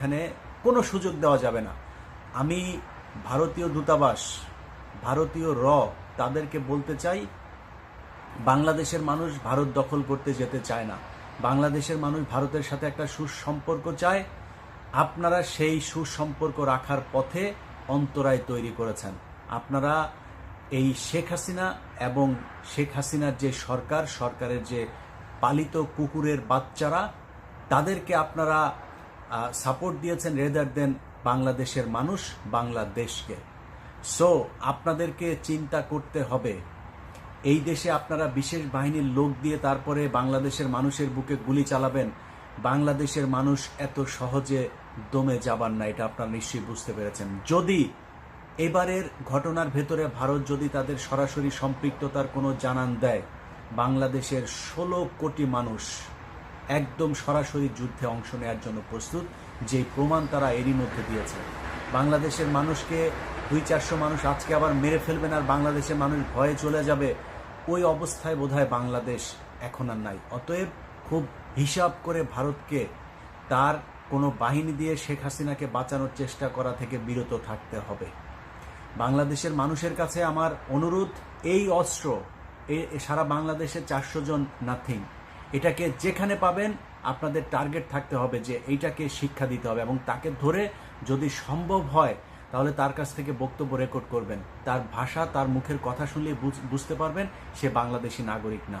এখানে কোনো সুযোগ দেওয়া যাবে না। আমি ভারতীয় দূতাবাস, ভারতীয় র তাদেরকে বলতে চাই, বাংলাদেশের মানুষ ভারত দখল করতে যেতে চায় না। বাংলাদেশের মানুষ ভারতের সাথে একটা সুসম্পর্ক চায়। আপনারা সেই সুসম্পর্ক রাখার পথে অন্তরায় তৈরি করেছেন। আপনারা এই শেখ হাসিনা এবং শেখ হাসিনার যে সরকার, সরকারের যে পালিত কুকুরের বাচ্চারা, তাদেরকে আপনারা সাপোর্ট দিয়েছেন রেদার দেন বাংলাদেশের মানুষ বাংলাদেশকে। সো আপনাদেরকে চিন্তা করতে হবে। এই দেশে আপনারা বিশেষ বাহিনীর লোক দিয়ে তারপরে বাংলাদেশের মানুষের বুকে গুলি চালাবেন। বাংলাদেশের মানুষ এত সহজে দমে যাবার না, এটা আপনারা নিশ্চয়ই বুঝতে পেরেছেন। যদি এবারের ঘটনার ভেতরে ভারত যদি তাদের সরাসরি সম্পৃক্ততার কোনো জানান দেয়, বাংলাদেশের ষোলো কোটি মানুষ একদম সরাসরি যুদ্ধে অংশ নেওয়ার জন্য প্রস্তুত যে প্রমাণ তারা এরই মধ্যে দিয়েছে। বাংলাদেশের মানুষকে দুই চারশো মানুষ আজকে আবার মেরে ফেলবেন আর বাংলাদেশের মানুষ ভয়ে চলে যাবে, ওই অবস্থায় বোধহয় বাংলাদেশ এখন আর নাই। অতএব খুব হিসাব করে ভারতকে তার কোনো বাহিনী দিয়ে শেখ হাসিনাকে বাঁচানোর চেষ্টা করা থেকে বিরত থাকতে হবে। বাংলাদেশের মানুষের কাছে আমার অনুরোধ, এই অস্ত্র সারা বাংলাদেশে চারশো জন নাথিং এটাকে যেখানে পাবেন আপনাদের টার্গেট থাকতে হবে যে এইটাকে শিক্ষা দিতে হবে এবং তাকে ধরে যদি সম্ভব হয়, তাহলে তার কাছ থেকে বক্তব্য রেকর্ড করবেন। তার ভাষা, তার মুখের কথা শুনলে বুঝ- বুঝতে পারবেন সে বাংলাদেশি নাগরিক না।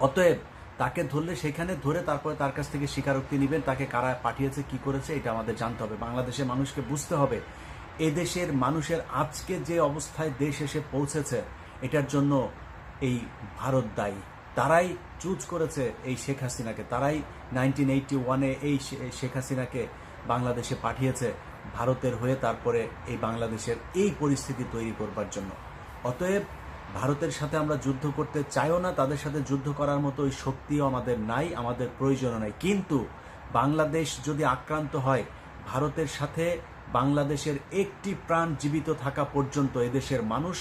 অতএব তাকে ধরলে সেখানে ধরে তারপরে তার কাছ থেকে স্বীকারোক্তি নেবেন, তাকে কারা পাঠিয়েছে, কি করেছে, এটা আমাদের জানতে হবে। বাংলাদেশের মানুষকে বুঝতে হবে, এদেশের মানুষের আজকে যে অবস্থায় দেশ এসে পৌঁছেছে, এটার জন্য এই ভারত দায়ী। তারাই চুজ করেছে এই শেখ হাসিনাকে। তারাই নাইনটিন এইটটি ওয়ানে এই শেখ হাসিনাকে বাংলাদেশে পাঠিয়েছে, ভারতের হয়ে তারপরে এই বাংলাদেশের এই পরিস্থিতি তৈরি করবার জন্য। অতএব ভারতের সাথে আমরা যুদ্ধ করতে চাইও না, তাদের সাথে যুদ্ধ করার মতো ওই শক্তিও আমাদের নাই, আমাদের প্রয়োজনও নাই। কিন্তু বাংলাদেশ যদি আক্রান্ত হয়, ভারতের সাথে বাংলাদেশের একটি প্রাণ জীবিত থাকা পর্যন্ত এদেশের মানুষ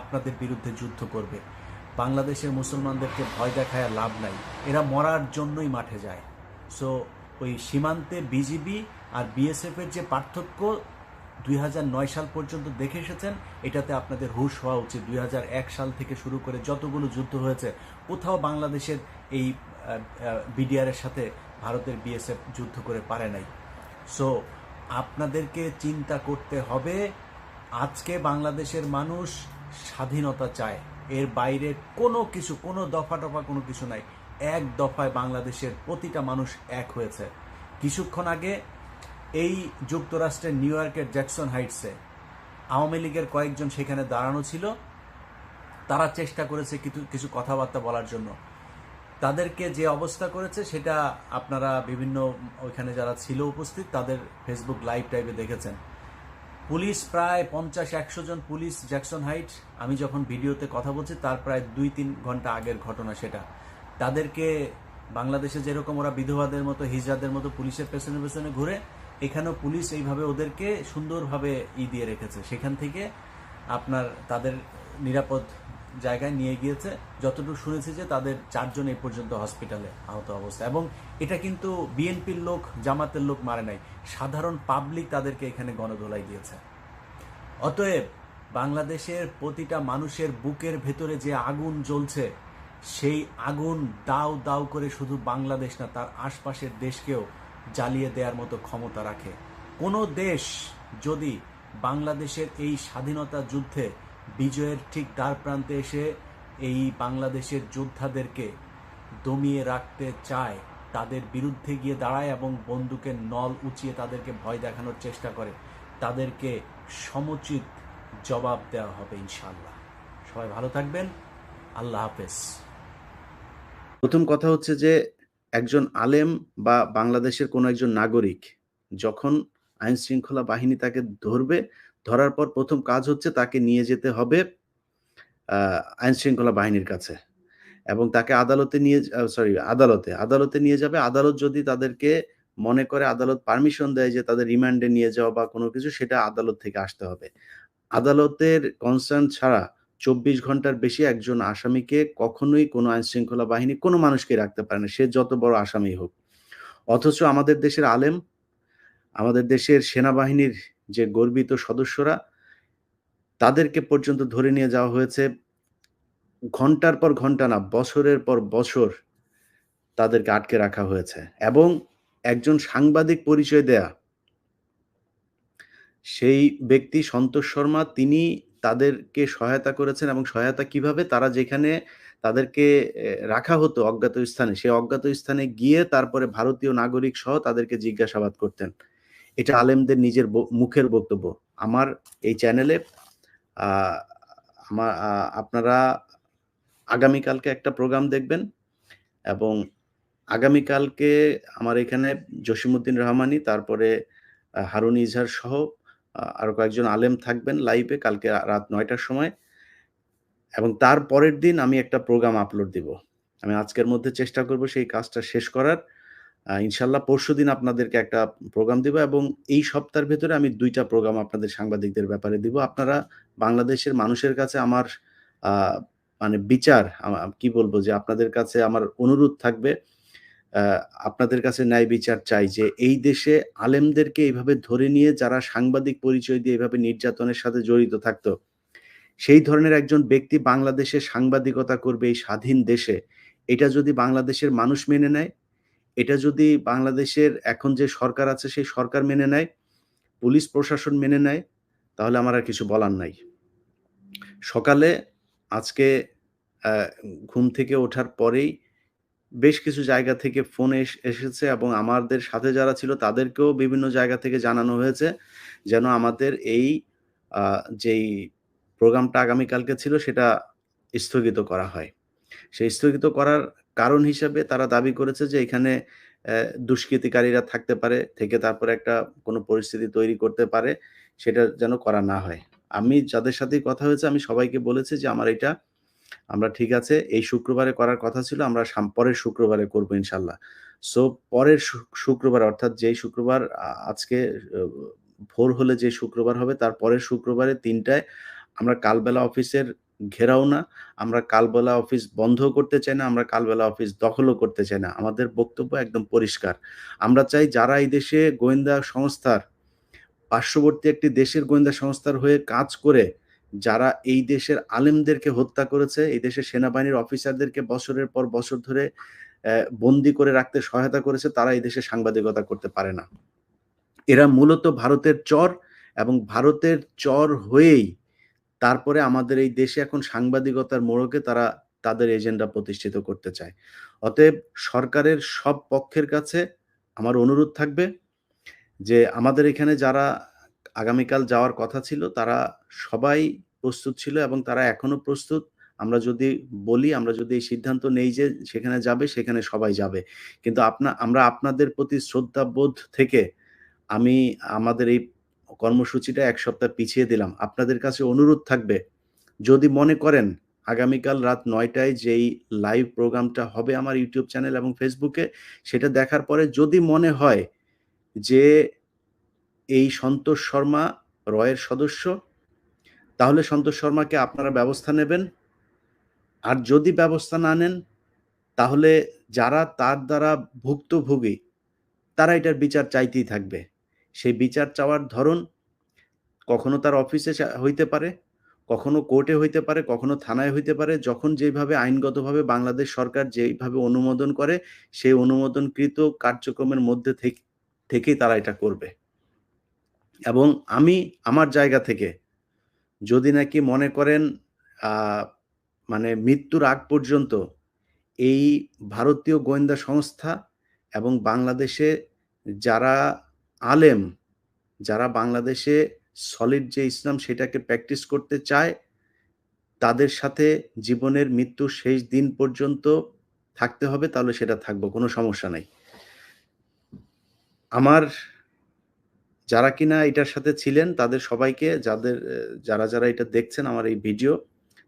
আপনাদের বিরুদ্ধে যুদ্ধ করবে। বাংলাদেশের মুসলমানদেরকে ভয় দেখায় লাভ নাই। এরা মরার জন্যই মাঠে যায়। সো ওই সীমান্তে বিজিবি আর বিএসএফ এর যে পার্থক্য দুই হাজার নয় সাল পর্যন্ত দেখে এসেছেন, এটাতে আপনাদের হুশ হওয়া উচিত। দুই হাজার এক সাল থেকে শুরু করে যতগুলো যুদ্ধ হয়েছে, কোথাও বাংলাদেশের এই বিডিআর এর সাথে ভারতের বিএসএফ যুদ্ধ করে পারে নাই। সো আপনাদেরকে চিন্তা করতে হবে, আজকে বাংলাদেশের মানুষ স্বাধীনতা চায়। এর বাইরে কোনো কিছু, কোনো দফা টফা কোনো কিছু নাই। এক দফায় বাংলাদেশের প্রতিটা মানুষ এক হয়েছে। কিছুক্ষণ আগে এই যুক্তরাষ্ট্রের নিউ ইয়র্কের জ্যাকসন হাইটসে আওয়ামী লীগের কয়েকজন সেখানে দাঁড়ানো ছিল। তারা চেষ্টা করেছে কিছু কিছু কথাবার্তা বলার জন্য। তাদেরকে যে অবস্থা করেছে সেটা আপনারা বিভিন্ন ওইখানে যারা ছিল উপস্থিত তাদের ফেসবুক লাইভ টাইপে দেখেছেন। পুলিশ প্রায় পঞ্চাশ একশো জন পুলিশ জ্যাকসন হাইট। আমি যখন ভিডিওতে কথা বলছি, তার প্রায় দুই তিন ঘণ্টা আগের ঘটনা সেটা। তাদেরকে বাংলাদেশে যেরকম ওরা বিধবাদের মতো হিজড়াদের মতো পুলিশের পেছনে পেছনে ঘুরে, এখানেও পুলিশ এইভাবে ওদেরকে সুন্দরভাবে ই দিয়ে রেখেছে। সেখান থেকে আপনার তাদের নিরাপদ জায়গায় নিয়ে গিয়েছে। যতটুকু শুনেছি যে তাদের চারজন এই পর্যন্ত হসপিটালে আহত অবস্থা এবং এটা কিন্তু বিএনপির লোক, জামাতের লোক মারে নাই। সাধারণ পাবলিক তাদেরকে এখানে গণধোলাই দিয়েছে। অতএব বাংলাদেশের প্রতিটা মানুষের বুকের ভেতরে যে আগুন জ্বলছে, সেই আগুন দাও দাও করে শুধু বাংলাদেশ না, তার আশপাশের দেশকেও জ্বালিয়ে দেওয়ার মতো ক্ষমতা রাখে। কোনো দেশ যদি বাংলাদেশের এই স্বাধীনতা যুদ্ধে বিজয়ের ঠিক দ্বার প্রান্তে এসে এই বাংলাদেশের যোদ্ধাদেরকে দমিয়ে রাখতে চায়, তাদের বিরুদ্ধে গিয়ে দাঁড়ায় এবং বন্দুকের নল উঁচিয়ে তাদেরকে ভয় দেখানোর চেষ্টা করে। তাদেরকে সমুচিত জবাব দেওয়া হবে ইনশাল্লাহ সবাই ভালো থাকবেন। আল্লাহ হাফেজ। প্রথম কথা হচ্ছে যে, একজন আলেম বা বাংলাদেশের কোনো একজন নাগরিক যখন আইন শৃঙ্খলা বাহিনী তাকে ধরবে ধরার পর প্রথম কাজ হচ্ছে তাকে নিয়ে যেতে হবে আইন শৃঙ্খলা বাহিনীর কাছে। এবং তাকে আদালতে নিয়ে সরি আদালতে। আদালতে নিয়ে যাবে। আদালত যদি তাদেরকে মনে করে, আদালত পারমিশন দেয় যে তাদের রিমান্ডে নিয়ে যাওয়া বা কোনো কিছু, সেটা আদালত থেকে আসতে হবে। আদালতের কনসার্ন ছাড়া চব্বিশ ঘণ্টার বেশি একজন আসামিকে কখনোই কোনো আইন শৃঙ্খলা বাহিনী, কোনো মানুষকে রাখতে পারে না। সে যত বড় আসামি হোক। অথচ আমাদের দেশের আলেম, আমাদের দেশের সেনাবাহিনীর যে গর্বিত সদস্যরা, তাদেরকে পর্যন্ত ধরে নিয়ে যাওয়া হয়েছে। ঘণ্টার পর ঘণ্টা না, বছরের পর বছর তাদেরকে আটকে রাখা হয়েছে এবং একজন সাংবাদিক পরিচয় দেয়া, সেই ব্যক্তি সন্তোষ শর্মা, তিনি তাদেরকে সহায়তা করেছেন এবং সহায়তা কীভাবে? তারা যেখানে তাদেরকে রাখা হতো অজ্ঞাত স্থানে, সেই অজ্ঞাত স্থানে গিয়ে তারপরে ভারতীয় নাগরিক সহ তাদেরকে জিজ্ঞাসাবাদ করতেন। এটা আলেমদের নিজের মুখের বক্তব্য। আমার এই চ্যানেলে আমার আপনারা আগামীকালকে একটা প্রোগ্রাম দেখবেন এবং আগামীকালকে আমার এখানে জসিমউদ্দিন রহমানি তারপরে হারুন ইজহার সহ আহ, আরও কয়েকজন আলেম থাকবেন লাইভে কালকে রাত নয়টার সময়। এবং তার পরের দিন আমি একটা প্রোগ্রাম আপলোড দিব। আমি আজকের মধ্যে চেষ্টা করব সেই কাজটা শেষ করার। ইনশাল্লাহ পরশু দিন আপনাদেরকে একটা প্রোগ্রাম দিব এবং এই সপ্তাহের ভেতরে আমি দুইটা প্রোগ্রাম আপনাদের সাংবাদিকদের ব্যাপারে দিব। আপনারা বাংলাদেশের মানুষের কাছে আমার মানে বিচার কি বলব যে আপনাদের কাছে আমার অনুরোধ থাকবে আপনাদের কাছে ন্যায় বিচার চাই যে এই দেশে আলেমদেরকে এইভাবে ধরে নিয়ে যারা সাংবাদিক পরিচয় দিয়ে এইভাবে নির্যাতনের সাথে জড়িত থাকতো, সেই ধরনের একজন ব্যক্তি বাংলাদেশে সাংবাদিকতা করবে এই স্বাধীন দেশে। এটা যদি বাংলাদেশের মানুষ মেনে নেয় এটা যদি বাংলাদেশের এখন যে সরকার আছে, সেই সরকার মেনে নেয়, পুলিশ প্রশাসন মেনে নেয়, তাহলে আমার আর কিছু বলার নাই। সকালে আজকে ঘুম থেকে ওঠার পরেই বেশ কিছু জায়গা থেকে ফোন এসেছে এবং আমাদের সাথে যারা ছিল তাদেরকেও বিভিন্ন জায়গা থেকে জানানো হয়েছে যেন আমাদের এই যেই প্রোগ্রামটা আগামীকালকে ছিল সেটা স্থগিত করা হয়। সেই স্থগিত করার কারণ হিসাবে তারা দাবি করেছে যে এখানে দুষ্কৃতিকারীরা থাকতে পারে, থেকে তারপরে একটা কোনো পরিস্থিতি তৈরি করতে পারে, সেটা যেন করা না হয়। আমি যাদের সাথেই কথা হয়েছে, আমি সবাইকে বলেছি যে আমার এটা, আমরা ঠিক আছে, এই শুক্রবারে করার কথা ছিল, আমরা পরের শুক্রবারে করব ইনশাল্লাহ। সো, পরের শুক্রবার, অর্থাৎ যেই শুক্রবার আজকে ভোর হলে যে শুক্রবার হবে, তার পরের শুক্রবারে তিনটায় আমরা কালবেলা অফিসের ঘেরাও না, আমরা কালবেলা অফিস বন্ধ করতে চাই না, আমরা কালবেলা অফিস দখলও করতে চাই না। আমাদের বক্তব্য একদম পরিষ্কার। আমরা চাই যারা এই দেশে গোয়েন্দা সংস্থার, পার্শ্ববর্তী একটি দেশের গোয়েন্দা সংস্থার হয়ে কাজ করে, যারা এই দেশের আলেমদেরকে হত্যা করেছে, এই দেশের সেনাবাহিনীর অফিসারদেরকে বছরের পর বছর ধরে বন্দি করে রাখতে সহায়তা করেছে, তারা এই দেশে সাংবাদিকতা করতে পারে না। এরা মূলত ভারতের চর এবং ভারতের চর হয়েই তারপরে আমাদের এই দেশে এখন সাংবাদিকতার মোড়কে তারা তাদের এজেন্ডা প্রতিষ্ঠিত করতে চায়। অতএব সরকারের সব পক্ষের কাছে আমার অনুরোধ থাকবে যে আমাদের এখানে যারা আগামীকাল যাওয়ার কথা ছিল তারা সবাই প্রস্তুত ছিল এবং তারা এখনও প্রস্তুত। আমরা যদি বলি, আমরা যদি এই সিদ্ধান্ত নেই যে সেখানে যাবে, সেখানে সবাই যাবে। কিন্তু আপনা, আমরা আপনাদের প্রতি শ্রদ্ধাবোধ থেকে আমি আমাদের এই কর্মসূচিটা এক সপ্তাহ পিছিয়ে দিলাম। আপনাদের কাছে অনুরোধ থাকবে, যদি মনে করেন আগামীকাল রাত নয়টায় যেই লাইভ প্রোগ্রামটা হবে আমার ইউটিউব চ্যানেল এবং ফেসবুকে, সেটা দেখার পরে যদি মনে হয় যে এই সন্তোষ শর্মা রয়ের সদস্য, তাহলে সন্তোষ শর্মাকে আপনারা ব্যবস্থা নেবেন। আর যদি ব্যবস্থা না নেন, তাহলে যারা তার দ্বারা ভুক্তভোগী, তারা এটার বিচার চাইতেই থাকবে। সেই বিচার চাওয়ার ধরন কখনো তার অফিসে হইতে পারে, কখনো কোর্টে হইতে পারে, কখনো থানায় হইতে পারে, যখন যেভাবে আইনগতভাবে বাংলাদেশ সরকার যেইভাবে অনুমোদন করে, সেই অনুমোদনকৃত কার্যক্রমের মধ্যে থেকে, থেকেই তারা এটা করবে। এবং আমি আমার জায়গা থেকে যদি নাকি মনে করেন মানে মৃত্যুর আগ পর্যন্ত এই ভারতীয় গোয়েন্দা সংস্থা এবং বাংলাদেশে যারা আলেম যারা বাংলাদেশে সলিড যে ইসলাম সেটাকে প্র্যাকটিস করতে চায়, তাদের সাথে জীবনের মৃত্যুর শেষ দিন পর্যন্ত থাকতে হবে, তাহলে সেটা থাকব, কোনো সমস্যা নাই। আমার যারা কিনা এটার সাথে ছিলেন, তাদের সবাইকে, যাদের, যারা যারা এটা দেখছেন আমার এই ভিডিও,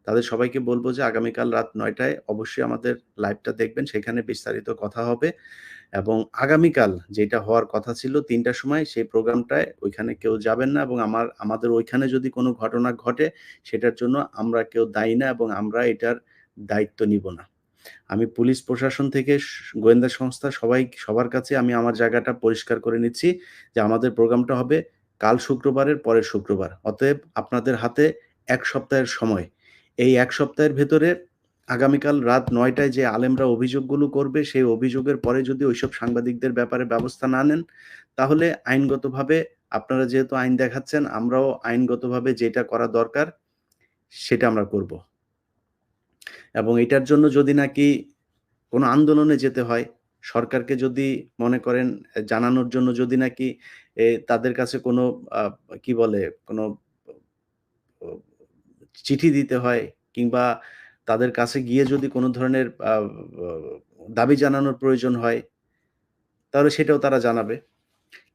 তাদের সবাইকে বলব যে আগামীকাল রাত নয়টায় অবশ্যই আমাদের লাইভটা দেখবেন, সেখানে বিস্তারিত কথা হবে। এবং আগামীকাল যেটা হওয়ার কথা ছিল তিনটার সময় সেই প্রোগ্রামটায় ওইখানে কেউ যাবেন না এবং আমার, আমাদের ওইখানে যদি কোনো ঘটনা ঘটে সেটার জন্য আমরা কেউ দায়ী না এবং আমরা এটার দায়িত্ব নিব না আমি পুলিশ প্রশাসন থেকে গোয়েন্দা সংস্থা সবাই, সবার কাছে আমি আমার জায়গাটা পরিষ্কার করে নিচ্ছি যে আমাদের প্রোগ্রামটা হবে কাল শুক্রবারের পরের শুক্রবার। অতএব আপনাদের হাতে এক সপ্তাহের সময়। এই এক সপ্তাহের ভেতরে আগামীকাল রাত নয়টায় যে আলেমরা অভিযোগগুলো করবে সেই অভিযোগের পরে যদি ঐসব সাংবাদিকদের ব্যাপারে ব্যবস্থা না নেন, তাহলে আইনগতভাবে আপনারা যেহেতু আইন দেখাচ্ছেন, আমরাও আইনগতভাবে যেটা করা দরকার সেটা আমরা করব। এবং এটার জন্য যদি নাকি কোনো আন্দোলনে যেতে হয়, সরকারকে যদি মনে করেন জানানোর জন্য যদি নাকি তাদের কাছে কোনো কি বলে কোনো চিঠি দিতে হয় কিংবা তাদের কাছে গিয়ে যদি কোনো ধরনের দাবি জানানোর প্রয়োজন হয়, তাহলে সেটাও তারা জানাবে।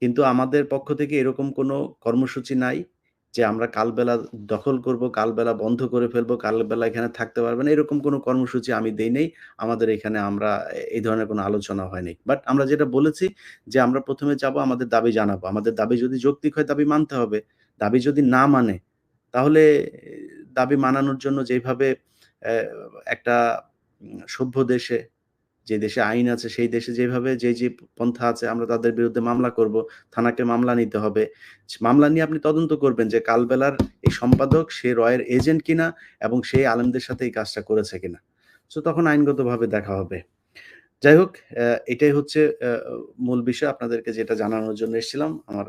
কিন্তু আমাদের পক্ষ থেকে এরকম কোনো কর্মসূচি নাই যে আমরা কালবেলা দখল করব, কালবেলা বন্ধ করে ফেলব, কালবেলা এখানে থাকতে পারবেন। এরকম কোনো কর্মসূচি আমি দেই নেই আমাদের এখানে আমরা এই ধরনের কোনো আলোচনা হয়নি। বাট আমরা যেটা বলেছি যে আমরা ১ম এ যাব আমাদের দাবি জানাব। আমাদের দাবি যদি যৌক্তিক হয় দাবি মানতে হবে। দাবি যদি না মানে তাহলে দাবি মানানোর জন্য যেভাবে একটা সভ্য দেশে, যে দেশে আইন আছে সেই দেশে যেভাবে যে, যে পন্থা আছে আমরা তাদের বিরুদ্ধে মামলা করব। থানাকে মামলা নিতে হবে। মামলা নিয়ে আপনি তদন্ত করবেন যে কালবেলার এই সম্পাদক সে রয়ের এজেন্ট কিনা এবং সেই আলেমদের সাথে এই কাজটা করেছে কিনা। সো তখন আইনগতভাবে দেখা হবে। যাই হোক এটাই হচ্ছে মূল বিষয় আপনাদেরকে যেটা জানানোর জন্য এসেছিলাম। আমার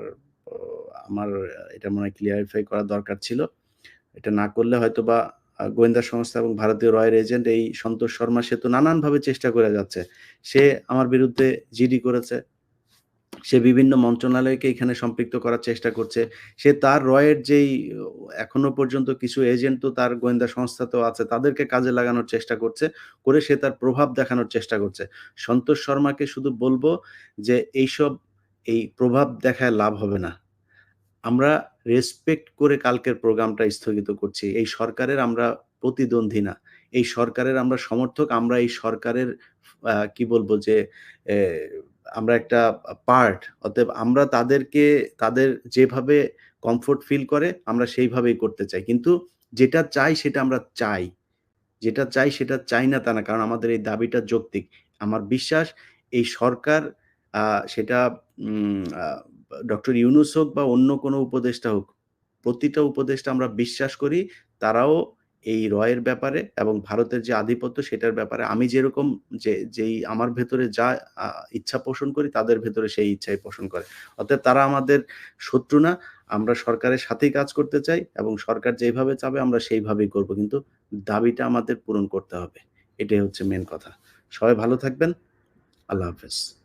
আমার এটা মনে হয় ক্লিয়ারিফাই করা দরকার ছিল। এটা না করলে হয়তোবা আ গোয়েন্দা সংস্থা এবং ভারতীয় রয়ের এজেন্ট এই সন্তোষ শর্মা, সে তো নানানভাবে চেষ্টা করে যাচ্ছে। সে আমার বিরুদ্ধে জিডি করেছে। সে বিভিন্ন মন্ত্রণালয়কে এখানে সম্পৃক্ত করার চেষ্টা করছে। সে তার রয়ের যেই, এখনও পর্যন্ত কিছু এজেন্ট তো তার গোয়েন্দা সংস্থা তো আছে, তাদেরকে কাজে লাগানোর চেষ্টা করছে। করে সে তার প্রভাব দেখানোর চেষ্টা করছে। সন্তোষ শর্মাকে শুধু বলব যে এইসব, এই প্রভাব দেখায় লাভ হবে না। আমরা রেসপেক্ট করে কালকের প্রোগ্রামটা স্থগিত করছি। এই সরকারের আমরা প্রতিদ্বন্দ্বী না। এই সরকারের আমরা সমর্থক। আমরা এই সরকারের কি বলব যে আমরা একটা পার্ট। অতএব আমরা তাদেরকে, তাদের যেভাবে কমফোর্ট ফিল করে, আমরা সেইভাবেই করতে চাই। কিন্তু যেটা চাই সেটা আমরা চাই। যেটা চাই সেটা চাই না তা না। কারণ আমাদের এই দাবিটা যৌক্তিক। আমার বিশ্বাস এই সরকার সেটা ডক্টর ইউনুস হোক বা অন্য কোনো উপদেষ্টা হোক, প্রতিটা উপদেষ্টা আমরা বিশ্বাস করি তারাও এই রয়ের ব্যাপারে এবং ভারতের যে আধিপত্য সেটার ব্যাপারে আমি যেরকম যে যেই আমার ভেতরে যা ইচ্ছা পোষণ করি তাদের ভেতরে সেই ইচ্ছাই পোষণ করে। অর্থাৎ তারা আমাদের শত্রু না। আমরা সরকারের সাথেই কাজ করতে চাই এবং সরকার যেভাবে চাবে আমরা সেইভাবেই করব। কিন্তু দাবিটা আমাদের পূরণ করতে হবে। এটাই হচ্ছে মেন কথা। সবাই ভালো থাকবেন। আল্লাহ হাফেজ।